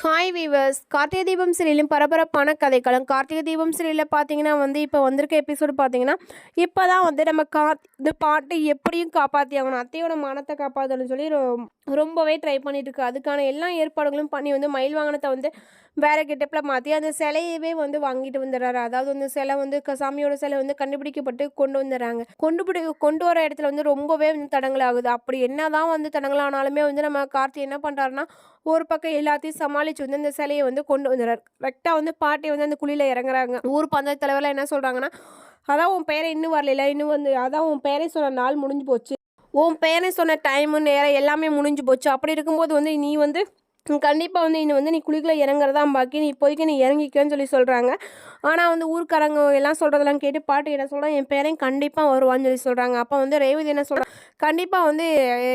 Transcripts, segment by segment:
Hi viewers Karthigai Deepam சீரியலும் பரபரப்பான கதைக்களம். கார்த்திகை தீபம் சீரியலில் பார்த்தீங்கன்னா வந்து இப்போ வந்திருக்க எபிசோடு பார்த்தீங்கன்னா இப்போ தான் வந்து நம்ம கா இந்த பாட்டு எப்படியும் காப்பாற்றி ஆகணும். அத்தையோட மானத்தை காப்பாற்றணும்னு சொல்லி ரொ- ரொம்பவே ட்ரை பண்ணிட்டு இருக்கு. அதுக்கான எல்லா ஏற்பாடுகளும் பண்ணி வந்து மயில் வாகனத்தை வந்து வேற கெட்டப்பில் மாற்றி அந்த சிலையவே வந்து வாங்கிட்டு வந்துடுறாரு. அதாவது அந்த சிலை வந்து க- சாமியோட சிலை வந்து கண்டுபிடிக்கப்பட்டு கொண்டு வந்துடுறாங்க. கொண்டு பிடி கொண்டு வர இடத்துல வந்து ரொம்பவே வந்து தடங்கலாகுது. அப்படி என்ன தான் வந்து தடங்கலானாலுமே வந்து நம்ம கார்த்தி என்ன பண்ணுறாருன்னா ஒரு பக்கம் எல்லாத்தையும் சமாளித்து வந்து அந்த சிலையை வந்து கொண்டு வந்துடுறாரு. கரெக்டாக வந்து பாட்டி வந்து அந்த குழியில் இறங்குறாங்க. ஊர் பஞ்சாயத்து தலைவரில் என்ன சொல்கிறாங்கன்னா அதான் உன் பேரை இன்னும் வரல இன்னும் வந்து அதான் உன் பேரை சொன்ன நாள் முடிஞ்சு போச்சு. உன் பேரை சொன்ன டைமு நேரம் எல்லாமே முடிஞ்சு போச்சு. அப்படி இருக்கும்போது வந்து நீ வந்து கண்டிப்பாக வந்து இன்னும் வந்து நீ குழிக்குள்ள இறங்குறதா பாக்கி நீ இப்போதைக்கு நீ இறங்கிக்கன்னு சொல்லி சொல்கிறாங்க ஆனால் வந்து ஊர்க்காரங்க எல்லாம் சொல்கிறதெல்லாம் கேட்டு பாட்டு என்ன சொல்கிறான் என் பேரையும் கண்டிப்பாக வருவான்னு சொல்லி சொல்கிறாங்க அப்போ வந்து ரேவதி என்ன சொல்கிறான் கண்டிப்பாக வந்து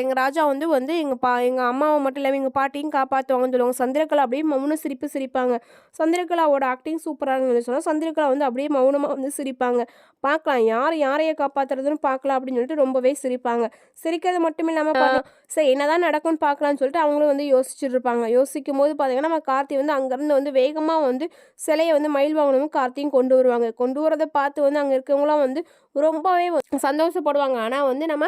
எங்கள் ராஜா வந்து வந்து எங்கள் பா எங்கள் அம்மாவை மட்டும் இல்லாமல் எங்கள் பாட்டியும் காப்பாற்றுவாங்கன்னு சொல்லுவாங்க. சந்திரகலா அப்படியே மௌன சிரிப்பு சிரிப்பாங்க. சந்திரகலாவோட ஆக்டிங் சூப்பராக சொல்லி சொன்னால் சந்திரகலா வந்து அப்படியே மௌனமாக வந்து சிரிப்பாங்க. பார்க்கலாம் யார் யாரைய காப்பாற்றுறதுன்னு பார்க்கலாம் அப்படின்னு சொல்லிட்டு ரொம்பவே சிரிப்பாங்க. சிரிக்கிறது மட்டும் இல்லாமல் சரி என்னதான் நடக்கும்னு பார்க்கலாம்னு சொல்லிட்டு அவங்களும் வந்து யோசிச்சுட்டு இருப்பாங்க. யோசிக்கும் போது பார்த்தீங்கன்னா நம்ம கார்த்தி வந்து அங்கேருந்து வந்து வேகமாக வந்து சிலையை வந்து மயில் வாங்கணும் கார்த்தியும் கொண்டு வருவாங்க. கொண்டு வரதை பார்த்து வந்து அங்கே இருக்கவங்களாம் வந்து ரொம்பவே சந்தோஷப்படுவாங்க. ஆனால் வந்து நம்ம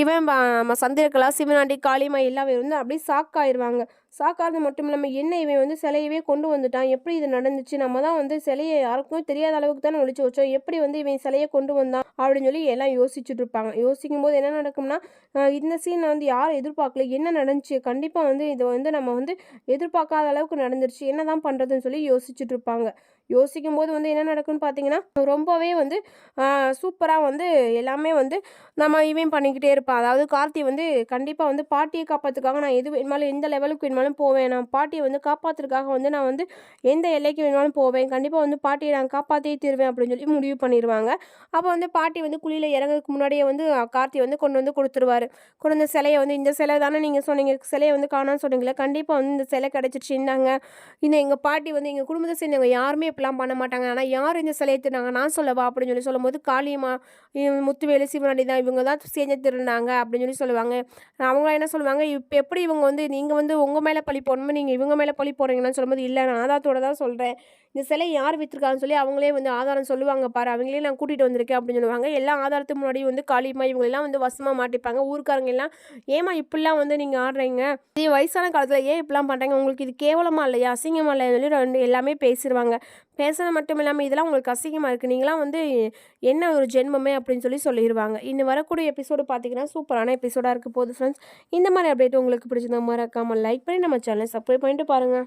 இவன் நம்ம சந்திரகலா சிவனாண்டி காளிமா எல்லாமே வந்து அப்படியே ஷாக் ஆயிடுவாங்க சாக்காது மட்டும் இல்லாமல் என்ன இவன் வந்து சிலையவே கொண்டு வந்துட்டான்? எப்படி இது நடந்துச்சு? நம்ம தான் வந்து சிலையை யாருக்கும் தெரியாத அளவுக்கு தானே ஒழிச்சு வச்சோம். எப்படி வந்து இவன் சிலையை கொண்டு வந்தான் அப்படின்னு சொல்லி எல்லாம் யோசிச்சுட்டு இருப்பாங்க. யோசிக்கும் போது என்ன நடக்கும்னா இந்த சீனை வந்து யாரும் எதிர்பார்க்கல. என்ன நடந்துச்சு? கண்டிப்பாக வந்து இதை வந்து நம்ம வந்து எதிர்பார்க்காத அளவுக்கு நடந்துருச்சு. என்ன தான் பண்ணுறதுன்னு சொல்லி யோசிச்சுட்டு இருப்பாங்க. யோசிக்கும் போது வந்து என்ன நடக்கும்னு பார்த்தீங்கன்னா ரொம்பவே வந்து சூப்பராக வந்து எல்லாமே வந்து நம்ம இவன் பண்ணிக்கிட்டே இருப்பான். அதாவது கார்த்தி வந்து கண்டிப்பாக வந்து பாட்டியை காப்பாற்றுக்காக நான் எது வேணுமாலும் எந்த லெவலுக்கு வேணுமாலும் போவேன். நான் பாட்டியை வந்து காப்பாற்றுறதுக்காக வந்து நான் வந்து எந்த எல்லைக்கு வேணுமாலும் போவேன். கண்டிப்பாக வந்து பாட்டியை நான் காப்பாற்றியே தீருவேன் அப்படின்னு சொல்லி முடிவு பண்ணிடுவாங்க அப்போ வந்து பாட்டி வந்து குழியில் இறங்குறதுக்கு முன்னாடியே வந்து கார்த்தி வந்து கொண்டு வந்து கொடுத்துருவாரு. கொண்டு வந்த சிலையை வந்து இந்த சிலை தானே நீங்கள் சொன்னீங்க. சிலையை வந்து காணான்னு சொன்னீங்களே கண்டிப்பாக வந்து இந்த சிலை கிடச்சிருச்சு இருந்தாங்க இந்த எங்கள் பாட்டி வந்து எங்கள் குடும்பத்தை சேர்ந்தவங்க யாருமே இப்படிலாம் பண்ண மாட்டாங்க. ஆனால் யார் இந்த சிலையை திருநாங்க நான் சொல்லவா? அப்படின்னு சொல்லி சொல்லும்போது காளியம்மா முத்துவேலு சிவனாடி தான் இவங்க தான் சேர்ந்து திருநாங்க அப்படின்னு சொல்லி சொல்லுவாங்க. அவங்க என்ன சொல்லுவாங்க? இப்போ எப்படி இவங்க வந்து நீங்கள் வந்து உங்கள் மேலே பழி போடணுமோ நீங்கள் இவங்க மேலே பழி போடுறீங்கன்னு சொல்லும்போது இல்லை நான் ஆதாரத்தோட தான் சொல்கிறேன் இந்த சிலை யார் விற்றுருக்காங்கன்னு சொல்லி அவங்களே வந்து ஆதாரம் சொல்லுவாங்க பாரு. அவங்களே நான் கூட்டிகிட்டு வந்திருக்கேன் அப்படின்னு சொல்லுவாங்க. எல்லா ஆதாரத்துக்கு முன்னாடி வந்து காளியம்மா இவங்களெல்லாம் வந்து வசமாக மாட்டிப்பாங்க. ஊருக்காரங்க எல்லாம் ஏமா இப்படிலாம் வந்து நீங்கள் ஆடுறீங்க? இது வயசான காலத்தில் ஏன் இப்படிலாம் பண்ணுறாங்க உங்களுக்கு இது கேவலமாக இல்லையா? அசிங்கமாக இல்லையா சொல்லி ரெண்டு எல்லாமே பேசிடுவாங்க பேசுறது மட்டும் இல்லாமல் இதெல்லாம் உங்களுக்கு அசிங்கமாக இருக்குது நீங்களாம் வந்து என்ன ஒரு ஜென்மமே அப்படின்னு சொல்லி சொல்லிடுவாங்க இன்னும் வரக்கூடிய எபிசோடு பார்த்தீங்கன்னா சூப்பரான எபிசோடாக இருக்க போகுது ஃப்ரெண்ட்ஸ் இந்த மாதிரி அப்டேட் உங்களுக்கு பிடிச்சிருந்தா மறக்காமல் லைக் பண்ணி நம்ம சேனலை சப்ஸ்கிரைப் பண்ணிட்டு பாருங்கள்